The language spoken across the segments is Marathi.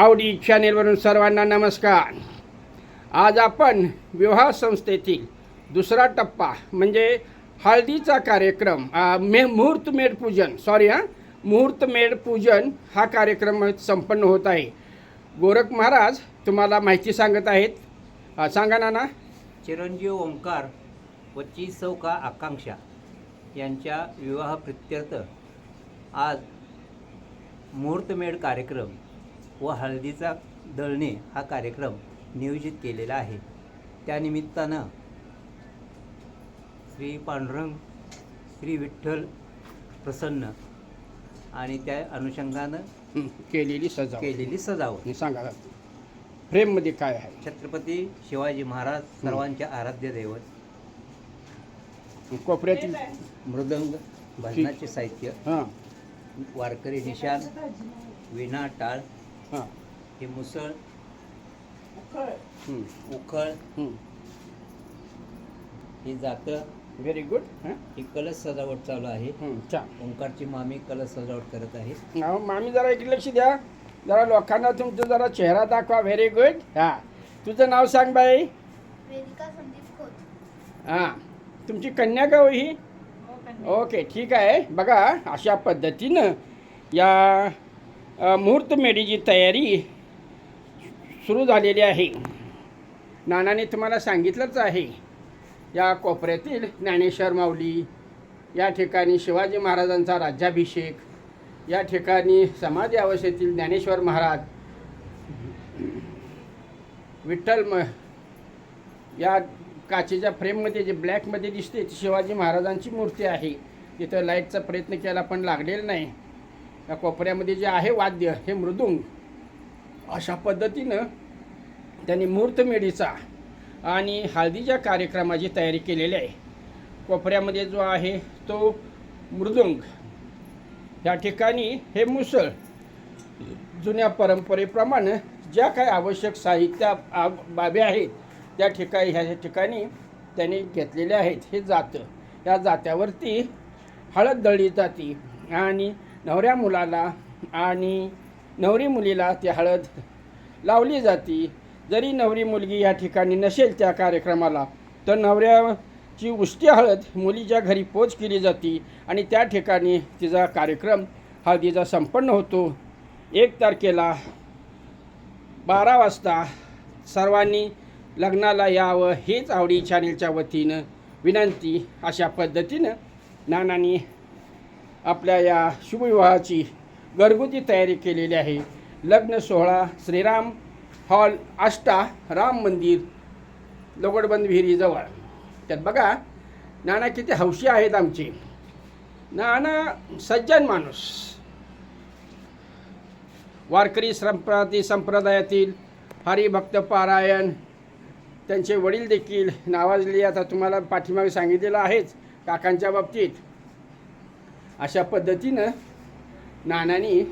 आवडी चॅनेलवरून सर्वांना नमस्कार. आज आपण विवाह संस्थेतील दुसरा टप्पा म्हणजे हळदीचा कार्यक्रम मे मुहूर्तमेढ पूजन सॉरी हां मुहूर्तमेढ पूजन हा कार्यक्रम संपन्न होत आहे. गोरख महाराज तुम्हाला माहिती सांगत आहेत. सांगा नाना. चिरंजीव ओंकार व चौका आकांक्षा यांच्या विवाह प्रित्यर्थ आज मुहूर्तमेढ कार्यक्रम व हळदीचा दळणे हा कार्यक्रम नियोजित केलेला आहे. त्यानिमित्तानं श्री पांडुरंग श्री विठ्ठल प्रसन्न आणि त्या अनुषंगानं केलेली सजावट. केलेली सजावट. सांगा फ्रेममध्ये काय आहे? छत्रपती शिवाजी महाराज सर्वांचे आराध्य दैवत. कोपऱ्यातील मृदंग भजनाचे साहित्य वारकरी निशाण विणा टाळ हां. हे मुसळ. हं, उखळ हं. ही जातं. व्हेरी गुड हां. ही कलश सजावट चालू आहे. हं, छान. ओंकारची मामी कलश सजावट करत आहे. अहो, मामी जरा इकडे लक्ष द्या. जरा लोकांना तुमचा जरा चेहरा दाखवा. व्हेरी गुड हां. तुझं नाव सांग बाई. वेदिका संदीप खोत. हां. तुमची कन्या का हो ही? ओके ठीक आहे. बघा अशा पद्धतीनं या मुहूर्तमेढीची तयारी सुरू झालेली आहे. नानाने तुम्हाला सांगितलंच आहे. या कोपऱ्यातील ज्ञानेश्वर माऊली या ठिकाणी शिवाजी महाराजांचा राज्याभिषेक या ठिकाणी समाधी अवस्थेतील ज्ञानेश्वर महाराज विठ्ठल म या काचेच्या फ्रेममध्ये जे ब्लॅकमध्ये दिसते ती शिवाजी महाराजांची मूर्ती आहे. तिथं लाईटचा प्रयत्न केला पण लागलेला नाही. या कोपऱ्यामध्ये जे आहे वाद्य हे मृदुंग. अशा पद्धतीनं त्यांनी मूर्तमेढीचा आणि हळदीच्या कार्यक्रमाची तयारी केलेली आहे. कोपऱ्यामध्ये जो आहे तो मृदुंग. या ठिकाणी हे मुसळ जुन्या परंपरेप्रमाणे ज्या काही आवश्यक साहित्य आ- बाबी आहेत त्या ठिकाणी ह्या ठिकाणी त्यांनी घेतलेले आहेत. हे जातं या जात्यावरती हळद दळली जाते आणि नवऱ्या मुलाला आणि नवरी मुलीला ती हळद लावली जाते. जरी नवरी मुलगी या ठिकाणी नसेल त्या कार्यक्रमाला तर नवऱ्याची उष्टी हळद मुलीच्या घरी पोच केली जाते आणि त्या ठिकाणी तिचा कार्यक्रम हळदीचा संपन्न होतो. एक तारखेला बारा वाजता सर्वांनी लग्नाला यावं हेच आवडी चॅनेलच्या वतीनं विनंती. अशा पद्धतीनं नानांनी आपल्या या शुभविवाहाची घरगुती तयारी केलेली आहे. लग्न सोहळा श्रीराम हॉल आष्टा राम मंदिर लोगडबंद विहिरीजवळ त्यात बघा नाना किती हौशी आहेत आमचे. नाना सज्जन माणूस. वारकरी संप्राती संप्रदायातील हरिभक्त पारायण त्यांचे वडील देखील नावाजले आता तुम्हाला पाठीमागे सांगितलेलं आहेच काकांच्या बाबतीत. अशा पद्धतीनं नानांनी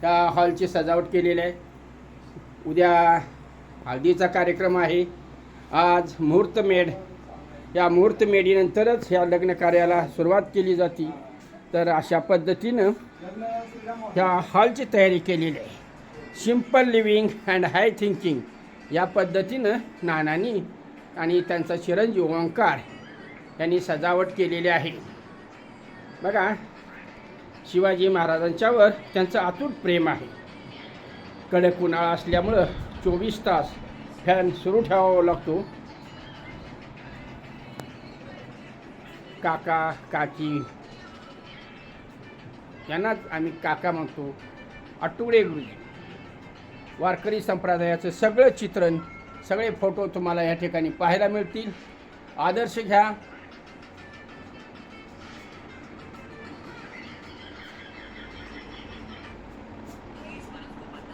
त्या हॉलची सजावट केलेली आहे. उद्या हळदीचा कार्यक्रम आहे. आज मुहूर्तमेढ. या मुहूर्तमेढीनंतरच ह्या लग्न कार्याला सुरुवात केली जाते. तर अशा पद्धतीनं ह्या हॉलची तयारी केलेली आहे. Simple living and high thinking या पद्धतीनं नानांनी आणि त्यांचा चिरंजीव ओंकार यांनी सजावट केलेली आहे. बघा शिवाजी महाराजांच्यावर त्यांचं अतूट प्रेम आहे. कडक उन्हाळा असल्यामुळं चोवीस तास फॅन सुरू ठेवावा लागतो. काका काकी यांनाच आम्ही काका म्हणतो अटुळे गुरुजी. वारकरी संप्रदायाचं सगळं चित्रण सगळे फोटो तुम्हाला या ठिकाणी पाहायला मिळतील. आदर्श घ्या.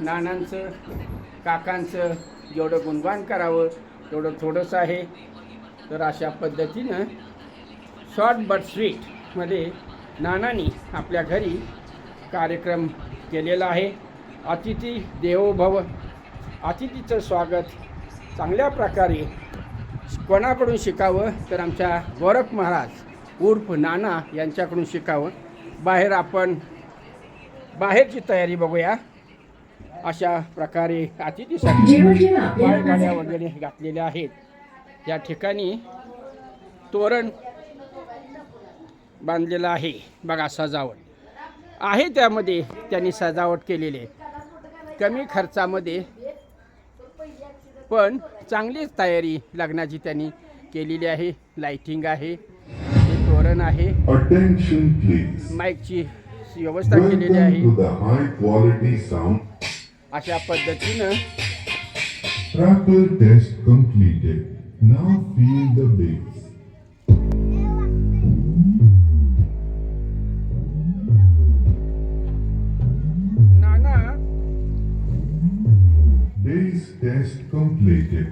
नानांचं काकांचं जेवढं गुणगान करावं तेवढं थोडंसं आहे. तर अशा पद्धतीनं शॉर्ट बट स्वीटमध्ये नानांनी आपल्या घरी कार्यक्रम केलेला आहे. अतिथी देवो भव अतिथीचं स्वागत चांगल्या प्रकारे कोणाकडून शिकावं तर आमच्या गोरख महाराज उर्फ नाना यांच्याकडून शिकावं. बाहेर आपण बाहेरची तयारी बघूया. अशा प्रकारे अतिथीसाठी माझे- वगैरे घातलेल्या आहेत. या ठिकाणी तोरण बांधलेलं आहे. बघा सजावट. आहे त्यामध्ये त्यांनी सजावट केलेली आहे. कमी खर्चामध्ये पण चांगलीच तयारी लग्नाची त्यांनी केलेली आहे. लाइटिंग आहे. तोरण आहे. Attention please. माईकची व्यवस्था केलेली आहे. अशा पद्धतीनं Trapper test completed. Now feel the bass. Nana Bass test completed.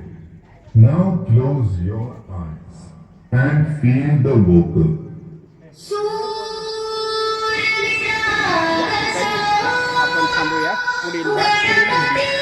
Now close your eyes and feel the vocal. आपण குடியில்